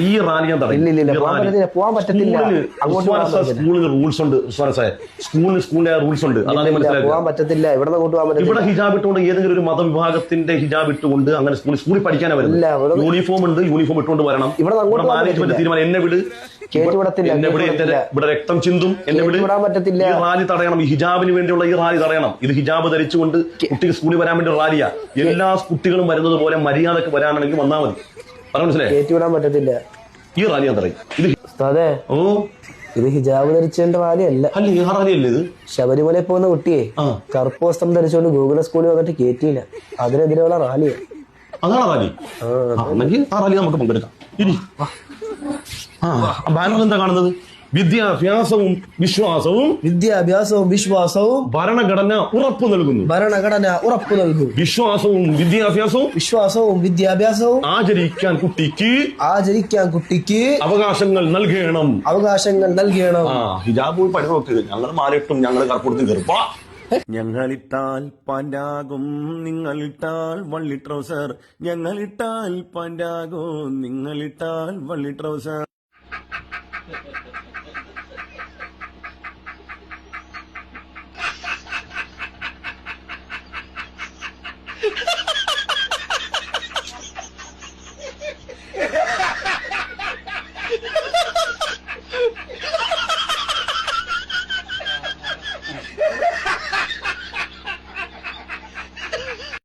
ഈ റാലി ഞാൻ. സ്കൂളിൽ റൂൾസ് ഉണ്ട് സ്കൂളിന്റെ റൂൾസ് ഉണ്ട്. അതാണ് മനസ്സിലാക്കുക. ഇവിടെ ഹിജാബ് ഇട്ടുകൊണ്ട് ഏതെങ്കിലും ഒരു മതവിഭാഗത്തിന്റെ ഹിജാബ് ഇട്ടുകൊണ്ട് അങ്ങനെ സ്കൂളിൽ സ്കൂളിൽ പഠിക്കാനാ വരുന്നത്. യൂണിഫോം ഉണ്ട് യൂണിഫോം ഇട്ടുകൊണ്ട് വരണം. ഇവിടെ മാനേജ്മെന്റ് തീരുമാനം. എന്നെ വിട്. ഇവിടെ രക്തം ചിന്തും. എന്നെ വിട്. പറ്റത്തില്ല. ഈ റാലി തടയണം. ഈ ഹിജാബിന് വേണ്ടിയുള്ള ഈ റാലി തടയണം. ഇത് ഹിജാബ് ധരിച്ചുകൊണ്ട് കുട്ടികൾ സ്കൂളിൽ വരാൻ വേണ്ടി റാലിയാ. എല്ലാ കുട്ടികളും വരുന്നത് പോലെ മര്യാദയ്ക്ക് വരാനാണെങ്കിൽ വന്നാൽ മതി. പറഞ്ഞു മനസ്സിലായി? കയറ്റി വിടാൻ പറ്റത്തില്ല. ഈ റാലി ഞാൻ ഇത് ഉസ്താദേ ഓ. ഇത് ഹിജാബ് ധരിച്ചതിന്റെ റാലിയല്ല. അല്ല ഈ റാലി അല്ലേ ഇത്? ശബരിമലയിൽ പോകുന്ന കുട്ടിയെ. കറുപ്പ് വസ്ത്രം ധരിച്ചുകൊണ്ട് ഗൂഗിൾ സ്കൂളിൽ വന്നിട്ട് കയറ്റിയില്ല അതിനെതിരെയുള്ള റാലിയാ. അതാണ് റാലി. ആ, എന്നെങ്കിൽ ആ റാലി നമുക്ക് പങ്കെടുക്കാം. ഇനി. ആ ബാനർ എന്താ കാണുന്നത്? വിദ്യാഭ്യാസവും വിശ്വാസവും വിദ്യാഭ്യാസവും വിശ്വാസവും ഭരണഘടന ഉറപ്പ് നൽകുന്നു. ഭരണഘടന ഉറപ്പ് നൽകുന്നു. വിശ്വാസവും വിദ്യാഭ്യാസവും വിശ്വാസവും വിദ്യാഭ്യാസവും ആചരിക്കാൻ കുട്ടിക്ക് ആചരിക്കാൻ കുട്ടിക്ക് അവകാശങ്ങൾ നൽകണം. അവകാശങ്ങൾ നൽകണം. ആ ഹിജാബ് പോയി നോക്ക്. ഞങ്ങൾ മാലിട്ടും ഞങ്ങൾ കറുപ്പുറത്തും കയറുപ്പാ ഞങ്ങളിട്ടാൽ പാൻഡാകും നിങ്ങളിട്ടാൽ വള്ളി ട്രൗസർ. ഞങ്ങളിട്ടാൽ പാൻഡാകും നിങ്ങളിട്ടാൽ വള്ളി ട്രൗസർ.